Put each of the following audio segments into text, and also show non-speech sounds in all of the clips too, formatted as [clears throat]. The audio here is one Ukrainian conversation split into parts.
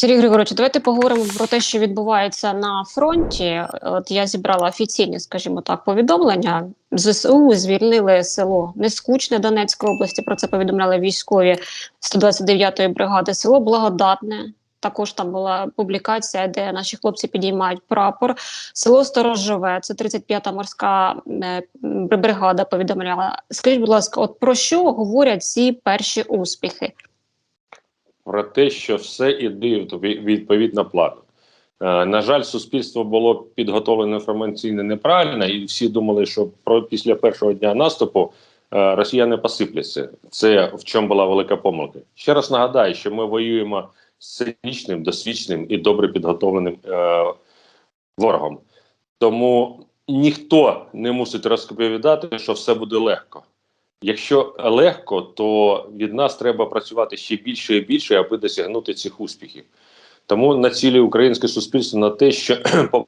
Сергій Григорович, давайте поговоримо про те, що відбувається на фронті. От я зібрала офіційні, скажімо так, повідомлення. ЗСУ звільнили село Нескучне Донецької області. Про це повідомляли військові 129-ї бригади. Село Благодатне. Також там була публікація, де наші хлопці підіймають прапор. Село Сторожове, це 35-та морська е, бригада. Повідомляла. Скажіть, будь ласка, от про що говорять ці перші успіхи? Про те, що все іде відповідно плану. Е, на жаль, суспільство було підготовлено інформаційно неправильно, і всі думали, що про після першого дня наступу е, росіяни посипляться. Це в чому була велика помилка. Ще раз нагадаю, що ми воюємо з цинічним, досвідченим і добре підготовленим е, ворогом. Тому ніхто не мусить розповідати, що все буде легко. Якщо легко, то від нас треба працювати ще більше і більше, аби досягнути цих успіхів. Тому націлює українське суспільство на те, що [clears throat]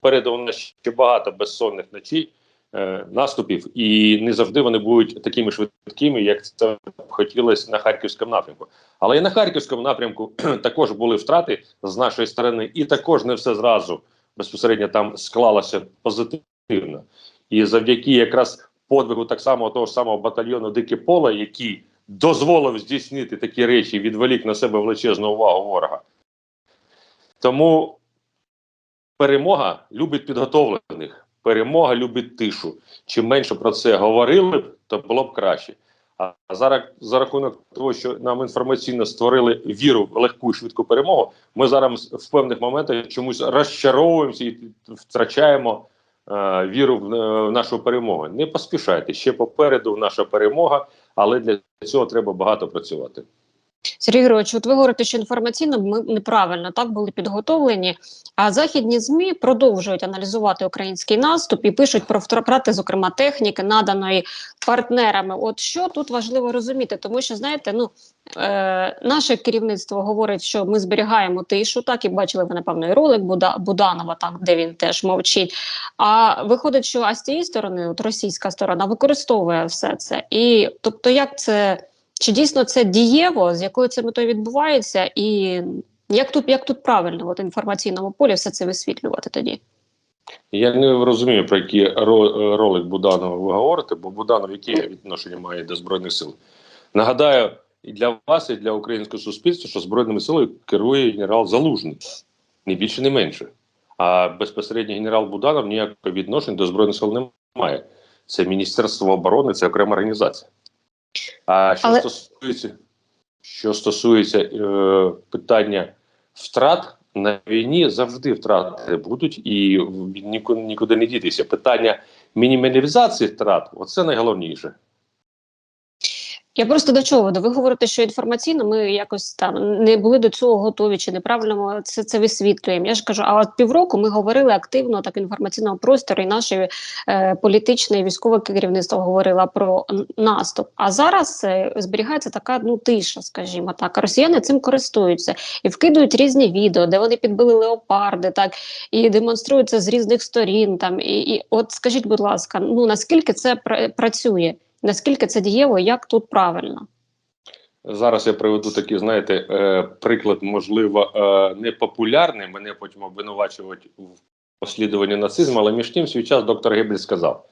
попереду у нас ще багато безсонних ночей е, наступів, і не завжди вони будуть такими швидкими, як це хотілося на харківському напрямку. Але і на харківському напрямку [clears throat] також були втрати з нашої сторони, і також не все зразу безпосередньо там склалося позитивно. І завдяки якраз подвигу так само того ж самого батальйону Дике Поле, який дозволив здійснити такі речі, відволік на себе величезну увагу ворога. Тому перемога любить підготовлених, перемога любить тишу. Чим менше про це говорили б, то було б краще. А зараз за рахунок того, що нам інформаційно створили віру в легку і швидку перемогу, ми зараз в певних моментах чомусь розчаровуємося і втрачаємо віру в, е, нашу перемогу. Не поспішайте ще попереду наша перемога, але для цього треба багато працювати. Сергій Григорович, от ви говорите, що інформаційно ми неправильно так були підготовлені. А західні змі продовжують аналізувати український наступ і пишуть про втрати, зокрема техніки, наданої партнерами. От що тут важливо розуміти, тому що знаєте, ну е, наше керівництво говорить, що ми зберігаємо тишу. Так і бачили ви напевно і ролик Буда, Буданова, так де він теж мовчить. А виходить, що а з цієї сторони, от російська сторона, використовує все це. І тобто, як це. Чи дійсно це дієво, з якою це метою відбувається, і як тут як тут правильно от інформаційному полі все це висвітлювати тоді? Я не розумію, про який ролик Буданова ви говорите, бо Буданов яке відношення має до Збройних сил. Нагадаю, і для вас, і для українського суспільства, що Збройними силами керує генерал Залужний, не більше, не менше. А безпосередньо генерал Буданов ніякого відношення до Збройних сил немає. Це Міністерство оборони, це окрема організація. А що Але... стосується що стосується е, питання втрат на війні, завжди втрати будуть і нікуди, нікуди не дітися. Питання мінімалізації втрат оце найголовніше. Я просто до чого веду? Ви говорите, що інформаційно ми якось там не були до цього готові чи неправильно ми це це висвітлюємо. Я ж кажу, а от півроку ми говорили активно так інформаційного простору, і наше е, політичне і військове керівництво говорило про наступ. А зараз е, зберігається така ну тиша, скажімо так. Росіяни цим користуються і вкидують різні відео, де вони підбили леопарди, так і демонструються з різних сторін. Там і, і от скажіть, будь ласка, ну наскільки це пр працює? Наскільки це дієво, як тут правильно? Зараз я приведу такий, знаєте, е, приклад, можливо, е, непопулярний. Мене потім обвинувачують в послідуванні нацизму, але між тим свій час доктор Гебель сказав: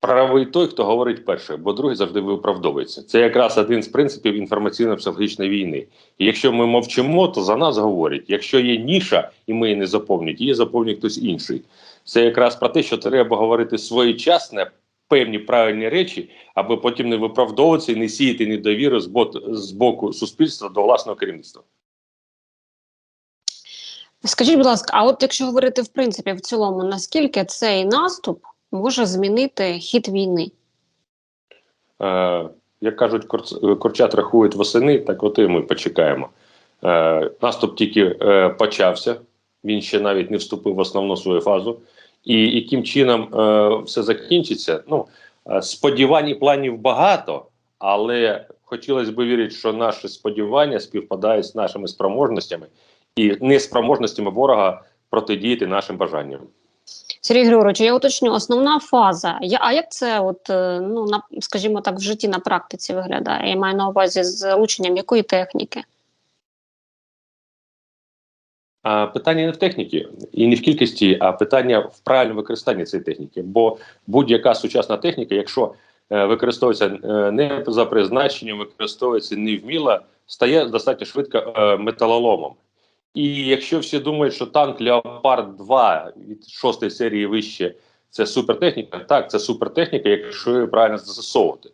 правий той, хто говорить перше, бо другий завжди виправдовується. Це якраз один з принципів інформаційно-психологічної війни. І якщо ми мовчимо, то за нас говорять. Якщо є ніша, і ми її не заповнюють, її заповнює хтось інший. Це якраз про те, що треба говорити своєчасне певні правильні речі, аби потім не виправдовуватися і не сіяти недовіру з, бо, з боку суспільства до власного керівництва. Скажіть, будь ласка, а от якщо говорити в принципі в цілому, наскільки цей наступ може змінити хід війни? Е, Як кажуть, Корчат рахують восени, так от і ми почекаємо. Е, Наступ тільки е, почався, він ще навіть не вступив в основну свою фазу і яким чином е, все закінчиться. Ну е, сподівань і планів багато, але хотілося б вірити, що наші сподівання співпадають з нашими спроможностями і неспроможностями ворога протидіяти нашим бажанням. Сергій Григорович, я уточню, основна фаза. Я, а як це, от е, ну на скажімо так, в житті на практиці виглядає? Я маю на увазі з залученням якої техніки? Питання не в техніці і не в кількості, а питання в правильному використанні цієї техніки. Бо будь-яка сучасна техніка, якщо е, використовується е, не за призначенням, використовується невміло, стає достатньо швидко е, металоломом. І якщо всі думають, що танк Леопард 2 від шостої серії вище це супертехніка, так, це супертехніка, якщо її правильно застосовувати.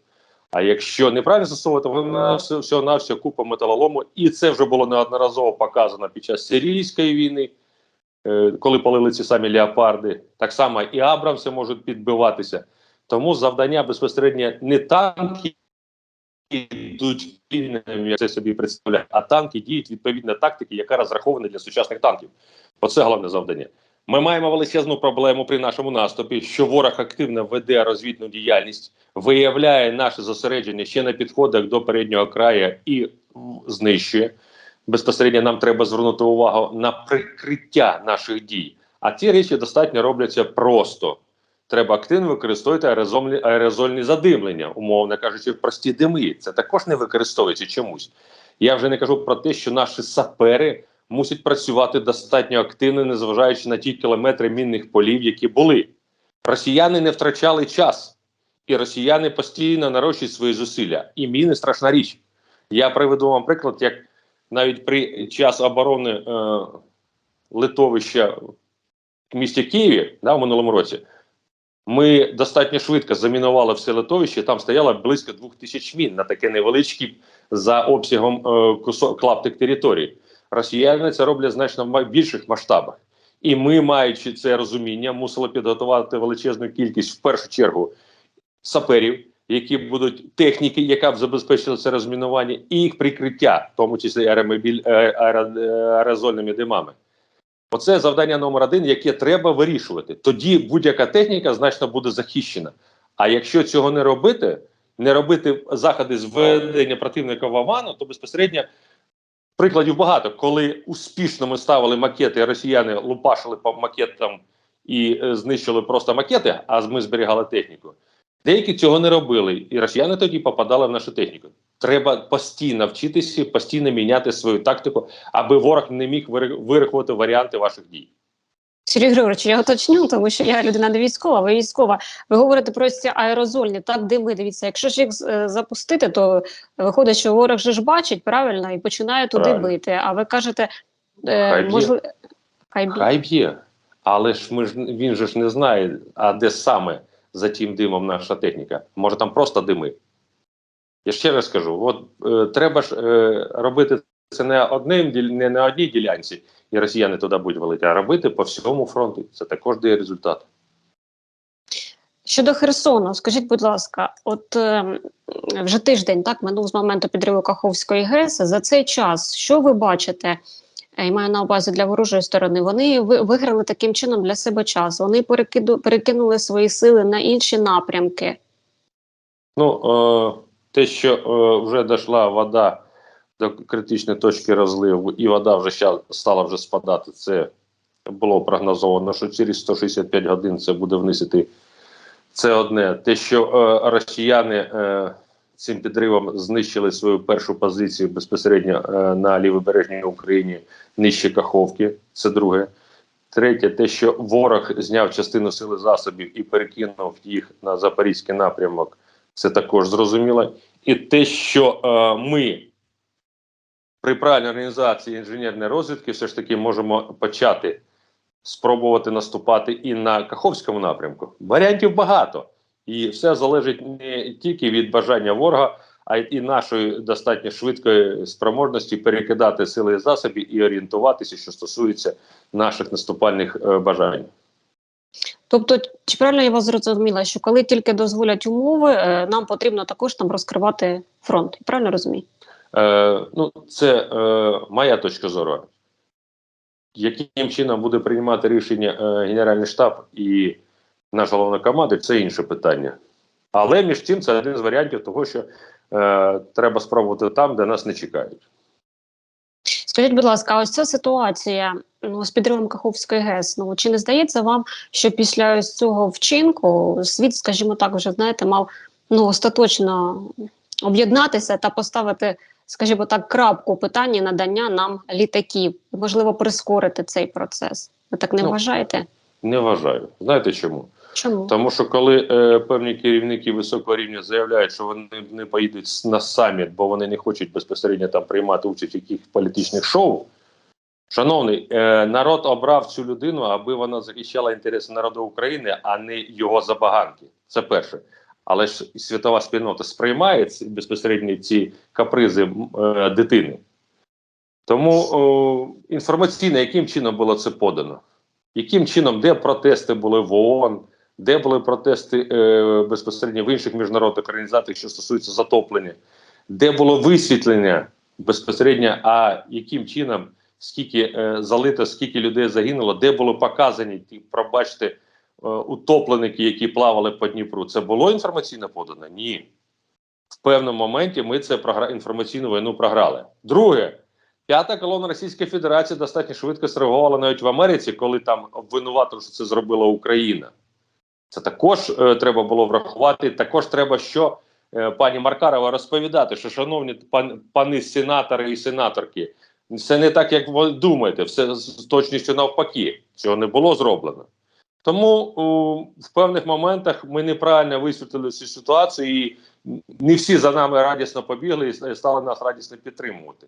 А якщо неправильно застосовувати, вона все, на всього купа металолому, і це вже було неодноразово показано під час сирійської війни, е, коли палили ці самі леопарди. Так само і Абрамси можуть підбиватися. Тому завдання безпосередньо не танки йдуть як це собі представляє, а танки діють відповідно тактики, яка розрахована для сучасних танків. Оце головне завдання. Ми маємо величезну проблему при нашому наступі, що ворог активно веде розвідну діяльність, виявляє наше зосередження ще на підходах до переднього краю і знищує. Безпосередньо нам треба звернути увагу на прикриття наших дій. А ці речі достатньо робляться просто. Треба активно використовувати аерозольні, аерозольні задимлення, умовно кажучи, прості дими. Це також не використовується чомусь. Я вже не кажу про те, що наші сапери мусять працювати достатньо активно, незважаючи на ті кілометри мінних полів, які були. Росіяни не втрачали час, і росіяни постійно нарощують свої зусилля. І міни страшна річ. Я приведу вам приклад, як навіть при час оборони е, литовища в місті Києві да, в минулому році. Ми достатньо швидко замінували все литовище. Там стояло близько двох тисяч мін на таке невеличкі за обсягом е, кусок клаптик території. Росіяни це роблять значно в більших масштабах. І ми, маючи це розуміння, мусили підготувати величезну кількість в першу чергу саперів, які будуть техніки, яка б забезпечила це розмінування, і їх прикриття, в тому числі е, е, аерозольними димами. Оце завдання номер один, яке треба вирішувати. Тоді будь-яка техніка значно буде захищена. А якщо цього не робити, не робити заходи з введення противника в оману, то безпосередньо прикладів багато, коли успішно ми ставили макети, росіяни лупашили по макетам і е, знищили просто макети, а ми зберігали техніку. Деякі цього не робили, і росіяни тоді попадали в нашу техніку. Треба постійно вчитися, постійно міняти свою тактику, аби ворог не міг вирахувати варіанти ваших дій. Сергій Григорович, я уточню, тому що я людина не військова, ви військова. Ви говорите про ці аерозольні, так дими. Дивіться, якщо ж їх е, запустити, то виходить, що ворог же ж бачить правильно і починає туди Правильно. бити. А ви кажете, е, можливо, хай б'є. Хай б'є, але ж ми ж він же ж не знає, а де саме за тим димом наша техніка. Може там просто дими. Я ще раз кажу: от е, треба ж е, робити це не одним не на одній ділянці, і росіяни туди будуть валити, а робити по всьому фронту. Це також дає результат. Щодо Херсону, скажіть, будь ласка, от е, вже тиждень так минув з моменту підриву Каховської ГЕС. За цей час що ви бачите? е, І маю на увазі для ворожої сторони. Вони виграли таким чином для себе час. Вони перекиду, перекинули свої сили на інші напрямки. Ну, е, те, що е, вже дійшла вода до критичної точки розливу, і вода вже стала вже спадати, це було прогнозовано, що через 165 годин це буде вниз. Це одне. Те, що е, росіяни е, цим підривом знищили свою першу позицію безпосередньо е, на лівобережній Україні нижче Каховки, це друге. Третє, те, що ворог зняв частину сили засобів і перекинув їх на запорізький напрямок, це також зрозуміло. І те, що е, ми при правильній організації інженерної розвідки все ж таки можемо почати спробувати наступати і на Каховському напрямку. Варіантів багато. І все залежить не тільки від бажання ворога, а й і нашої достатньо швидкої спроможності перекидати сили і засоби і орієнтуватися, що стосується наших наступальних е, бажань. Тобто, чи правильно я вас зрозуміла, що коли тільки дозволять умови, е, нам потрібно також там розкривати фронт. Правильно розумію? Е, ну, це е, моя точка зору. Яким чином буде приймати рішення е, Генеральний штаб і наш головнокомандир, це інше питання. Але між тим це один з варіантів того, що е, треба спробувати там, де нас не чекають. Скажіть, будь ласка, ось ця ситуація ну, з підривом Каховської ГЕС. Ну чи не здається вам, що після ось цього вчинку світ, скажімо так, вже знаєте, мав ну остаточно об'єднатися та поставити скажімо так, крапку у питанні надання нам літаків, можливо, прискорити цей процес. Ви так не Ну, вважаєте? Не вважаю. Знаєте чому? Чому? Тому що коли е, певні керівники високого рівня заявляють, що вони не поїдуть на саміт, бо вони не хочуть безпосередньо там приймати участь в якихось політичних шоу. Шановний, е, народ обрав цю людину, аби вона захищала інтереси народу України, а не його забаганки. Це перше. Але ж світова спільнота сприймає ці, безпосередньо ці капризи е, дитини. Тому о, інформаційно, яким чином було це подано? Яким чином, де протести були в ООН, де були протести е, безпосередньо в інших міжнародних організаціях, що стосуються затоплення, де було висвітлення безпосередньо, а яким чином, скільки е, залито, скільки людей загинуло, де були показані ті, пробачте, утопленики, які плавали по Дніпру, це було інформаційно подано? Ні. В певному моменті ми це програ... інформаційну війну програли. Друге, п'ята колона Російської Федерації достатньо швидко среагувала навіть в Америці, коли там обвинуватили, що це зробила Україна. Це також е, треба було врахувати. Також треба, що е, пані Маркарова розповідати, що, шановні пан, пани сенатори і сенаторки, це не так, як ви думаєте, все з точністю навпаки. Цього не було зроблено. Тому у, в певних моментах ми неправильно висвітлили цю ситуацію, і не всі за нами радісно побігли і стали нас радісно підтримувати.